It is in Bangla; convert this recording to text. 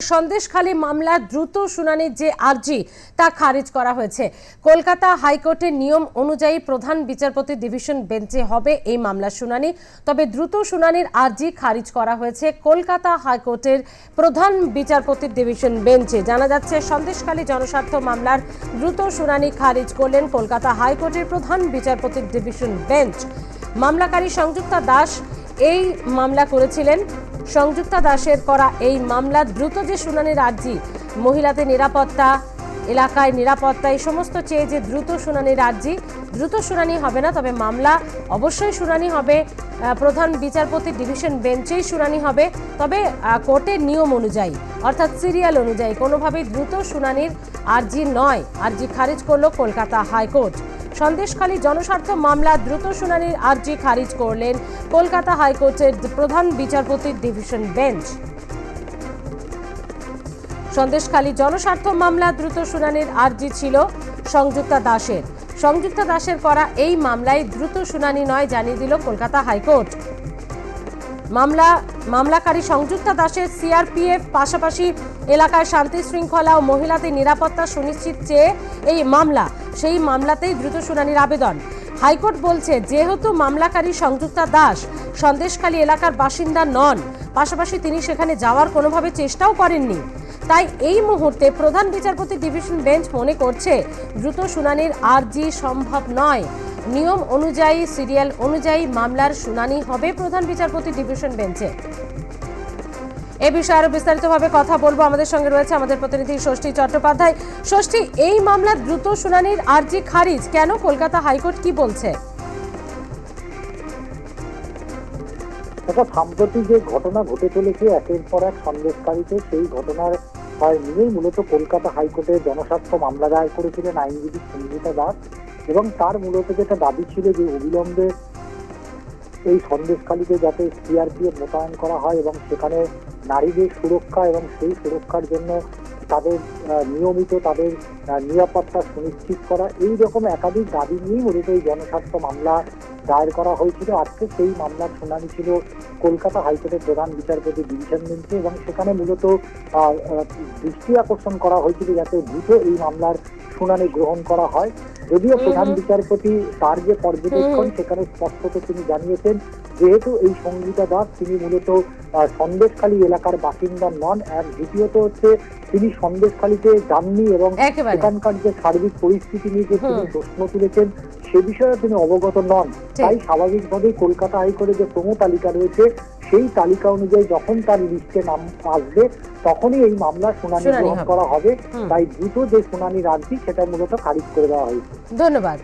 সন্দেশখালী মামলা দ্রুত শুনানির যে আর্জি, তা খারিজ করা হয়েছে। কলকাতা হাইকোর্টের নিয়ম অনুযায়ী প্রধান বিচারপতি ডিভিশন বেঞ্চে হবে এই মামলার শুনানি। তবে দ্রুত শুনানির আর্জি খারিজ করা হয়েছে কলকাতা হাইকোর্টের প্রধান বিচারপতির ডিভিশন বেঞ্চে। জানা যাচ্ছে, সন্দেশখালী জনস্বার্থ মামলার দ্রুত শুনানি খারিজ করলেন কলকাতা হাইকোর্টের প্রধান বিচারপতির ডিভিশন বেঞ্চ। মামলাকারী সংযুক্তা দাস এই মামলা করেছিলেন। সংযুক্তা দাসের করা এই মামলা দ্রুত যে শুনানির আর্জি মহিলাদের নিরাপত্তা, এলাকায় নিরাপত্তা, এই সমস্ত চেয়ে যে দ্রুত শুনানির আর্জি দ্রুত শুনানি হবে না, তবে মামলা অবশ্যই শুনানি হবে। প্রধান বিচারপতি ডিভিশন বেঞ্চেই শুনানি হবে, তবে কোর্টের নিয়ম অনুযায়ী, অর্থাৎ সিরিয়াল অনুযায়ী, কোনোভাবেই দ্রুত শুনানির আর্জি নয়। আর্জি খারিজ করল কলকাতা হাইকোর্ট। সন্দেশখালী জনস্বার্থ মামলা দ্রুত শুনানির আর্জি খারিজ করলেন কলকাতা হাইকোর্টের প্রধান বিচারপতির ডিভিশন বেঞ্চ। সন্দেশখালী জনস্বার্থ মামলা দ্রুত শুনানির আর্জি ছিল সংযুক্তা দাসের। সংযুক্তা দাসের করা এই মামলায় দ্রুত শুনানি নয় জানিয়ে দিল কলকাতা হাইকোর্ট। মামলা, মামলাকারী সংযুক্তা দাসের সিআরপিএফ পাশাপাশি এলাকায় শান্তি শৃঙ্খলা ও মহিলাদের নিরাপত্তা সুনিশ্চিত চেয়ে এই মামলা, সেই মামলাতেই দ্রুত শুনানির আবেদন। হাইকোর্ট বলছে, যেহেতু মামলাকারী সংযুক্তা দাস সন্দেশখালী এলাকার বাসিন্দা নন, পাশাপাশি তিনি সেখানে যাওয়ার কোনোভাবে চেষ্টাও করেননি। তাই এই মুহূর্তে প্রধান বিচারপতি ডিভিশন বেঞ্চ মনে করছে, দ্রুত শুনানির আর্জি সম্ভব নয়। নিয়ম অনুযায়ী, সিরিয়াল অনুযায়ী মামলার শুনানি হবে প্রধান বিচারপতি ডিভিশন বেঞ্চে। এ বিষয়ে আরও বিস্তারিতভাবে কথা বলব। আমাদের সঙ্গে রয়েছে আমাদের প্রতিনিধি ষষ্ঠী চট্টোপাধ্যায়। ষষ্ঠী, এই মামলার দ্রুত শুনানির আর্জি খারিজ। কেন কলকাতা হাইকোর্ট কি বলছে? একটা সাম্প্রতিক যে ঘটনা ঘটে চলেছে, একের পর এক সন্দেশকারীতে সেই ঘটনার নিয়েই মূলত কলকাতা হাইকোর্টে জনস্বার্থ মামলা দায়ের করেছিলেন আইনজীবী সঞ্জিতা দাস। এবং তার মূলত যেটা দাবি ছিল যে অবিলম্বে এই সন্দেশখালীতে যাতে সিআরপিএফ মোতায়েন করা হয় এবং সেখানে নারীদের সুরক্ষা এবং সেই সুরক্ষার জন্য তাদের নিয়মিত তাদের নিরাপত্তা সুনিশ্চিত করা, এই রকম একাধিক দাবি নিয়েই মূলত এই জনস্বার্থ মামলা দায়ের করা হয়েছিল। আজকে সেই মামলার শুনানি ছিল কলকাতা হাইকোর্টের প্রধান বিচারপতি ডিভিশন বেঞ্চে এবং সেখানে মূলত দৃষ্টি আকর্ষণ করা হয়েছিল যাতে দ্রুত এই মামলার শুনানি গ্রহণ করা হয়। যদিও প্রধান। বিচারপতি তার যে পর্যবেক্ষণ সেখানে স্পষ্টত তিনি জানিয়েছেন যেহেতু এই সঙ্গীতা দাস তিনি মূলত সন্দেশখালী এলাকার বাসিন্দা নন আর দ্বিতীয়ত হচ্ছে তিনি সন্দেশখালীতে যাননি এবং সেখানকার যে সার্বিক পরিস্থিতি নিয়ে যে তিনি প্রশ্ন তুলেছেন সে বিষয়ে তিনি অবগত নন। তাই স্বাভাবিকভাবেই কলকাতা হাইকোর্টে যে প্রমো তালিকা রয়েছে সেই তালিকা অনুযায়ী যখন তার লিস্টে নাম আসবে তখনই এই মামলা শুনানি গ্রহণ করা হবে। তাই দ্রুত যে শুনানি আর্জি সেটা মূলত খারিজ করে দেওয়া হয়েছে। ধন্যবাদ।